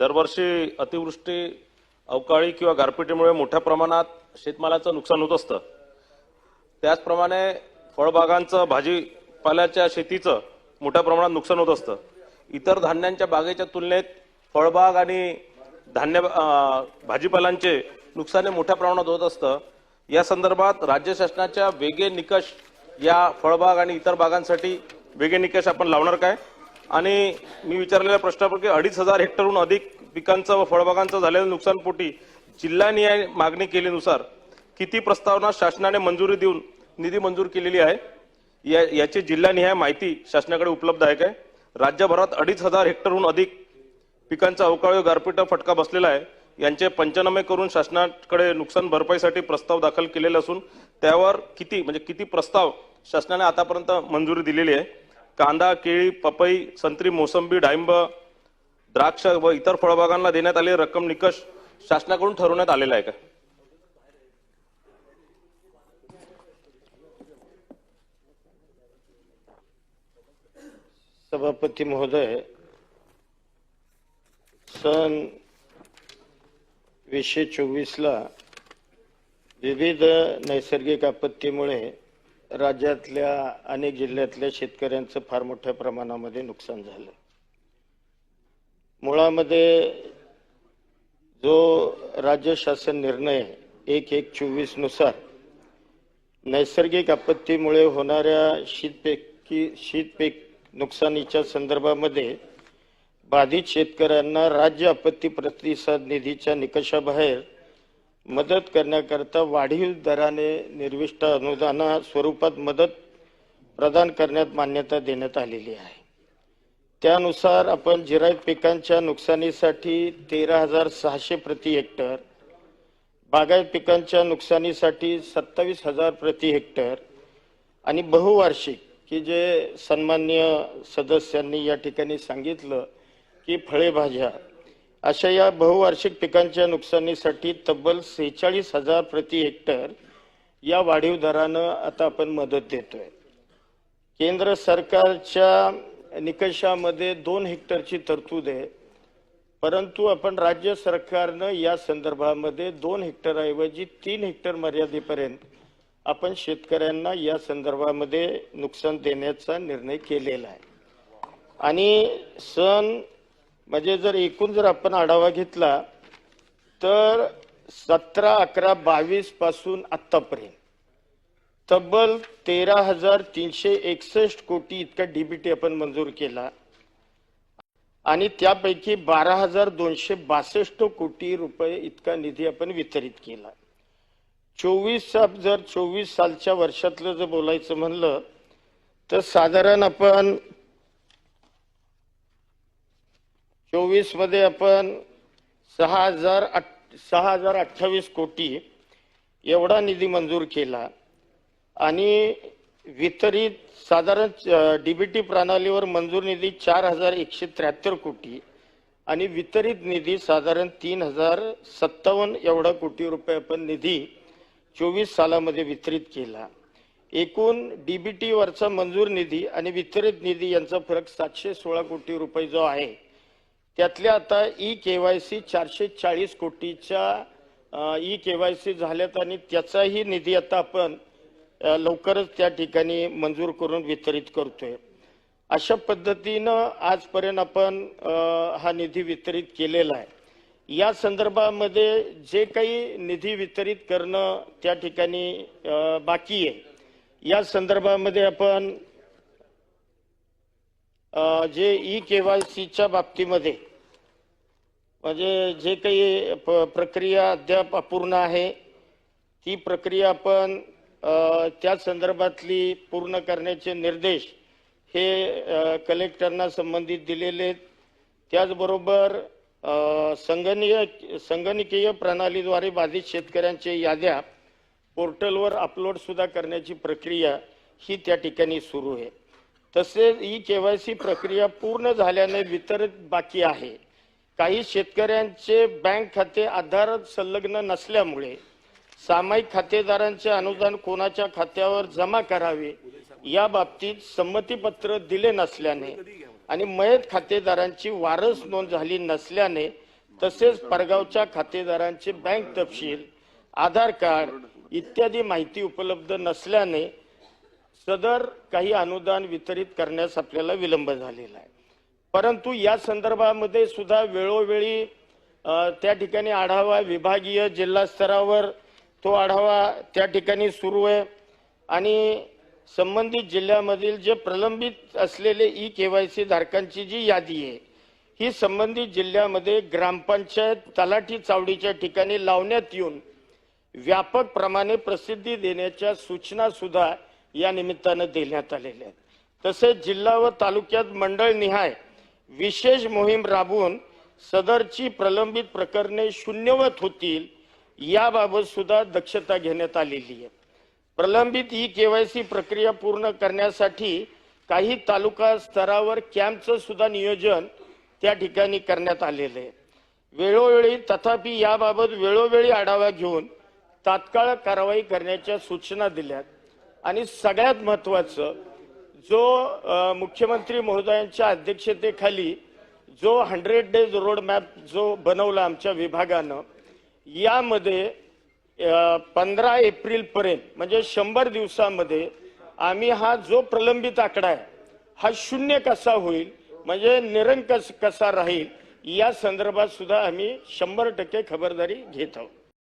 दरवर्षी अतिवृष्टी अवकाळी किंवा गारपिटीमुळे मोठ्या प्रमाणात शेतमालाचं नुकसान होत असतं. त्याचप्रमाणे फळबागांचं भाजीपाल्याच्या शेतीचं मोठ्या प्रमाणात नुकसान होत असतं. इतर धान्यांच्या बागेच्या तुलनेत फळबाग आणि धान्य भाजीपालांचे नुकसान हे मोठ्या प्रमाणात होत असतं. या संदर्भात राज्य शासनाच्या वेगळे निकष या फळबाग आणि इतर बागांसाठी वेगळे निकष आपण लावणार काय? आणि मी विचारलेल्या प्रश्नापैकी अडीच हजार हेक्टरहून अधिक पिकांचं व फळबागांचं झालेलं नुकसानपोटी जिल्हानिहाय मागणी केल्यानुसार किती प्रस्तावना शासनाने मंजुरी देऊन निधी मंजूर केलेली आहे? या याची जिल्हानिहाय माहिती शासनाकडे उपलब्ध आहे काय? राज्यभरात अडीच हजार हेक्टरहून अधिक पिकांचा अवकाळी गारपीट फटका बसलेला आहे. यांचे पंचनामे करून शासनाकडे नुकसान भरपाईसाठी प्रस्ताव दाखल केलेले असून त्यावर किती म्हणजे किती प्रस्ताव शासनाने आतापर्यंत मंजुरी दिलेली आहे? कांदा केळी पपई संत्री मोसंबी डाळिंब द्राक्ष व इतर फळबागांना देण्यात आलेली रक्कम निकष शासनाकडून ठरवण्यात आलेला आहे का? सभापती महोदय सन वीसशे चोवीसला विविध नैसर्गिक आपत्तीमुळे राज्यातल्या अनेक जिल्ह्यातल्या शेतकऱ्यांचं फार मोठ्या प्रमाणामध्ये नुकसान झालं. मुळामध्ये जो राज्य शासन निर्णय एक एक चोवीसनुसार नैसर्गिक आपत्तीमुळे होणाऱ्या शीतपेकी शीतपेक नुकसानीच्या संदर्भामध्ये बाधित शेतकऱ्यांना राज्य आपत्ती प्रतिसाद निधीच्या निकषाबाहेर मदत करण्याकरता वाढीव दराने निर्विष्ट अनुदाना स्वरूपात मदत प्रदान करण्यात मान्यता देण्यात आलेली आहे. त्यानुसार आपण जिरायत पिकांच्या नुकसानीसाठी तेरा हजार सहाशे प्रति हेक्टर बागायत पिकांच्या नुकसानीसाठी सत्तावीस हजार प्रति हेक्टर आणि बहुवार्षिक की जे सन्मान्य सदस्यांनी या ठिकाणी सांगितलं की फळे भाज्या अशा या बहुवार्षिक पिकांच्या नुकसानीसाठी तब्बल सेहेचाळीस हजार प्रति हेक्टर या वाढीव दरानं आता आपण मदत देतोय. केंद्र सरकारच्या निकषामध्ये दोन हेक्टरची तरतूद आहे. परंतु आपण राज्य सरकारनं या संदर्भामध्ये दोन हेक्टरऐवजी तीन हेक्टर मर्यादेपर्यंत आपण शेतकऱ्यांना या संदर्भामध्ये नुकसान देण्याचा निर्णय केलेला आहे. आणि सण म्हणजे जर एकूण जर आपण आढावा घेतला तर सतरा अकरा बावीसपासून आत्तापर्यंत तब्बल तेरा हजार तीनशे एकसष्ट कोटी इतका डीबीटी आपण मंजूर केला. आणि त्यापैकी बारा हजार दोनशे बासष्ट कोटी रुपये इतका निधी आपण वितरित केला. चोवीस जर चोवीस सालच्या वर्षातलं जर बोलायचं म्हणलं तर साधारण आपण चोवीसमध्ये आपण सहा हजार आठ- सहा हजार अठ्ठावीस कोटी एवढा निधी मंजूर केला. आणि वितरित साधारण डीबीटी प्रणालीवर मंजूर निधी चार हजार एकशे त्र्याहत्तर कोटी आणि वितरित निधी साधारण तीन हजार सत्तावन्न एवढा कोटी रुपये आपण निधी चोवीस सालामध्ये वितरित केला. एकूण डीबीटीवरचा मंजूर निधी आणि वितरित निधी यांचा फरक सातशे सोळा कोटी रुपये जो आहे त्यातल्या आता ई केवायसी चारशे चाळीस कोटीच्या ई केवायसी झाल्यात आणि त्याचाही निधी आता आपण लवकरच त्या ठिकाणी मंजूर करून वितरित करतोय. अशा पद्धतीनं आजपर्यंत आपण हा निधी वितरित केलेला आहे. या संदर्भामध्ये जे काही निधी वितरित करणं त्या ठिकाणी बाकी आहे. या संदर्भामध्ये आपण जे ई केवायसीच्या बाबतीमध्ये म्हणजे जे काही प- प्रक्रिया अद्याप अपूर्ण आहे ती प्रक्रिया आपण त्या संदर्भातली पूर्ण करण्याचे निर्देश हे कलेक्टरना संबंधित दिलेले आहेत. त्याचबरोबर संगणीय संगणकीय प्रणालीद्वारे बाधित शेतकऱ्यांच्या याद्या पोर्टलवर अपलोड सुद्धा करण्याची प्रक्रिया ही त्या ठिकाणी सुरू आहे. तसेच ई केवायसी प्रक्रिया पूर्ण झाल्याने वितरित बाकी आहे. काही शेतकऱ्यांचे बँक खाते आधार संलग्न नसल्यामुळे सामायिक खातेदारांचे अनुदान कोणाच्या खात्यावर जमा करावे या बाबतीत संमतीपत्र दिले नसल्याने आणि मयत खातेदारांची वारस नोंद झाली नसल्याने तसेच परगावच्या खातेदारांचे बँक तपशील आधार कार्ड इत्यादी माहिती उपलब्ध नसल्याने सदर काही अनुदान वितरित करण्यास आपल्याला विलंब झालेला आहे. परंतु या संदर्भामध्ये सुद्धा वेळोवेळी त्या ठिकाणी आढावा विभागीय जिल्हा स्तरावर तो आढावा त्या ठिकाणी सुरू आहे. आणि संबंधित जिल्ह्यामधील जे प्रलंबित असलेले ई के वाय सी धारकांची जी यादी आहे ही संबंधित जिल्ह्यामध्ये ग्रामपंचायत तलाठी चावडीच्या ठिकाणी लावण्यात येऊन व्यापक प्रमाणे प्रसिद्धी देण्याच्या सूचना सुद्धा या निमित्तानं देण्यात आलेल्या आहेत. तसेच जिल्हा व तालुक्यात मंडळ निहाय विशेष मोहीम राबवून सदरची प्रलंबित प्रकरणे शून्यवत होतील याबाबत सुद्धा दक्षता घेण्यात आलेली आहे प्रलंबित ई केवायसी प्रक्रिया पूर्ण करण्यासाठी काही तालुका स्तरावर कॅम्पचं सुद्धा नियोजन त्या ठिकाणी करण्यात आलेलं आहे. वेळोवेळी तथापि याबाबत वेळोवेळी आढावा घेऊन तात्काळ कारवाई करण्याच्या सूचना दिल्यात. आणि सगळ्यात महत्वाचं जो मुख्यमंत्री महोदयांच्या अध्यक्षतेखाली जो हंड्रेड डेज रोड मॅप जो बनवला आमच्या विभागानं यामध्ये पंधरा एप्रिलपर्यंत म्हणजे शंभर दिवसामध्ये आम्ही हा जो प्रलंबित आकडा आहे हा शून्य कसा होईल म्हणजे निरंकस कसा राहील या संदर्भात सुद्धा आम्ही शंभर टक्के खबरदारी घेत आहोत.